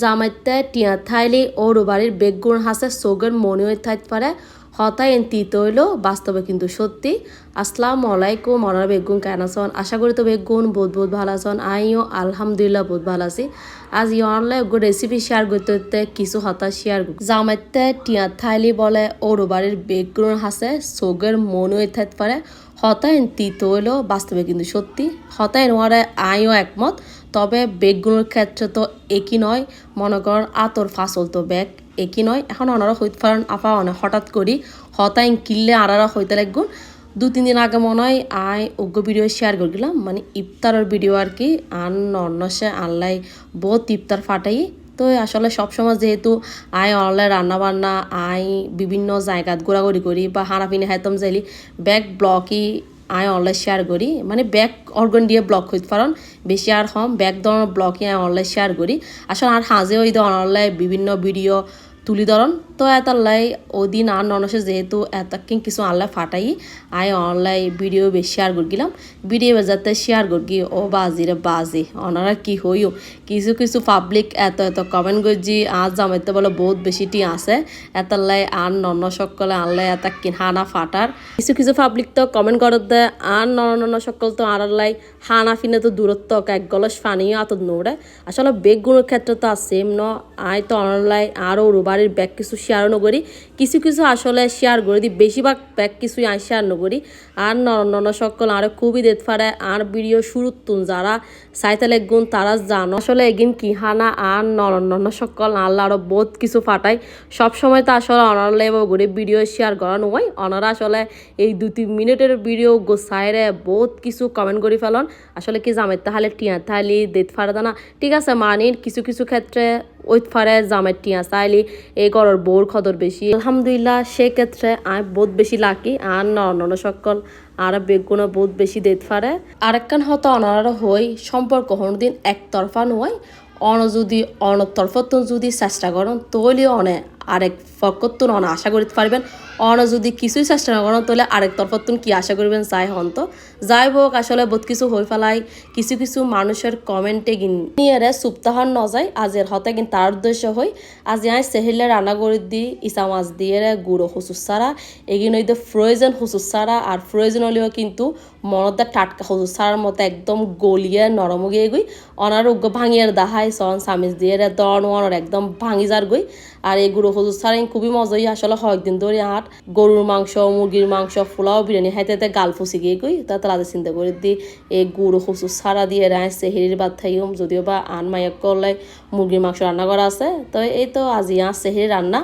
জামাইতে টিয়া থাইলি ওর বাড়ির বেগুন হাসে সোগের মনে হয়ে থাকতে পারে। হতাই এন তিত হইল বাস্তবে কিন্তু সত্যি। আসসালামু আলাইকুম মনার বেগুন কেন আছেন? আশা করি তো বেগুন বহুত বহুত ভালো আছেন। আইও আলহামদুলিল্লাহ বহুত ভালো আছি। আজ ই অনলাইন গো রেসিপি শেয়ার করতে করতে কিছু হতা শেয়ার জামাইতে টিয়া থাইলি বলে ওর বাড়ির বেগুন হাসে সোগের মনে হয়ে থাকতে পারে। হতায়ন তিত হইল বাস্তবে কিন্তু সত্যি। হতায়ন ওয়ারে আইও একমত। তবে বেগগুলোর ক্ষেত্রে তো একই নয়। মনে করেন আতর ফাসল তো ব্যাগ একই নয়। এখন ওনারা হইতে পারেন আপা অনেক হঠাৎ করি হতায়ন কিনলে আরারা হইতে লাগগুন দু তিন দিন আগে মনে হয় আয় উগ্র ভিডিও শেয়ার করলাম মানে ইফতারের ভিডিও আর কি। আন অন্যসে আনলাই বহুত ইফতার ফাটাই। তো আসলে সবসময় যেহেতু আই অনলাইন রান্না বান্না আই বিভিন্ন জায়গাত ঘোরাঘুরি করি বা হানাপিনি হাইতম যাইলি ব্যাগ ব্লকই আই অনলাইন শেয়ার করি। মানে ব্যাক অর্গন দিয়ে ব্লক হইতে পারন। বেশি আর হম ব্যাক ধরনের ব্লকে আয় অনলাইন শেয়ার করি। আসলে আর হাজে ওই অনলাইন বিভিন্ন ভিডিও তুলি ধরন। তো এতাল্লাই ওদিন আর ননসে যেহেতু এতকিন কিছু আল্লাহ ফাটাই, আই অনলাই ভিডিও বেশি শেয়ার করগিলাম। ভিডিও যাতে শেয়ার করগি, ও বাজি রে বাজি ওনারা কি হইও? কিছু কিছু পাবলিক এত এত কমেন্ট করছি, আজ জামাইতে বলে বহুত বেশি টি আছে এতাল্লাই আর নন সকলে আনলাই এত কিন হানা ফাটার। কিছু কিছু পাবলিক তো কমেন্ট করত দে আর নন নন সকল তো আর লাই, হানা ফিনে তো দূরত্ব, এক গলস ফানিও আত নোড়ে। আসলে বেগগুলোর ক্ষেত্রে তো আর সেম ন, আই তো অনলাইন আরও বাড়ির ব্যাগ কিছু শেয়ার নকরি কিছু কিছু আসলে শেয়ার করে দিই বেশিরভাগ ব্যাগ কিছুই আমি শেয়ার নকরি আর নন সকল আরও খুবই দেত ফারে আর ভিডিও শুরুত তুন যারা সাইতাল গুণ তারা জানো। আসলে এগিন কি হানা আর নন সকল আল্লাহ আরও বহুত কিছু ফাটাই সব সময় তো আসলে অনারলে করে ভিডিও শেয়ার করানো হয় অনারা আসলে এই দু তিন মিনিটের ভিডিও গোসাইরে বহুত কিছু কমেন্ট করে ফেলন। আসলে কি জামাই তাহলে টিয়া তাহলে দেত ফারে না ঠিক আছে, মানির কিছু কিছু ক্ষেত্রে ওই ফারে জামের টিয়া চাইলি, এই ঘরের বউর খদর বেশি আলহামদুলিল্লাহ, সেক্ষেত্রে আমি বহুত বেশি লাকি আর নন সকল আর বেগুনা বহুত বেশি দিত ফারে আরেকখান হয়তো অনার হই সম্পর্ক দিন একতরফা নয় অন যদি অনতরফত যদি চেষ্টা করেন তৈলি অনে। আরেক ফকতুন অন আশা করতে পারবেন। অন যদি কিছুই চেষ্টা না করেন তাহলে আরেক তরফতুন কি আশা করবেন চাই হন তো। যাই হোক, আসলে বহুত কিছু হয়ে ফেলাই, কিছু কিছু মানুষের কমেন্টে গিন নিয়ে ন যায়, আজের হতে কিন্তু তার উদ্দেশ্য হই, আজ আই সেহিলে রান্না করে দি, ইসা মাছ দিয়ে গুঁড়ো হুসুস সারা, এগিন হইতে ফ্রোজেন হুসুস সারা, আর ফ্রোজেন হলেও কিন্তু মনদা টাটকা হুসুস সারার মতো একদম গলিয়ে নরম গিয়ে গই, অনারোগ্য ভাঙিয়ে দাহাই সন সামিজ দিয়ে দন ওয়ানোর একদম ভাঙি যার গই, আর এই গুঁড়ো হলুদ ছাড়াই খুবই মজাই আসলে কয়েকদিন ধরে হাট। গরুর মাংস, মুরগির মাংস ফুলাও বিরিয়ানি, হাইতে হাতে গাল ফুসি গিয়ে গই তা তাদের চিন্তা করে দি এই গুড় হুজুর ছাড়া দিয়ে রায় সেহেরির বাদ থাইম যদিও বা আন মাইয়া করলে মুরগির মাংস রান্না করা আছে, তো এই তো আজি আজ সেহেরি রান্না।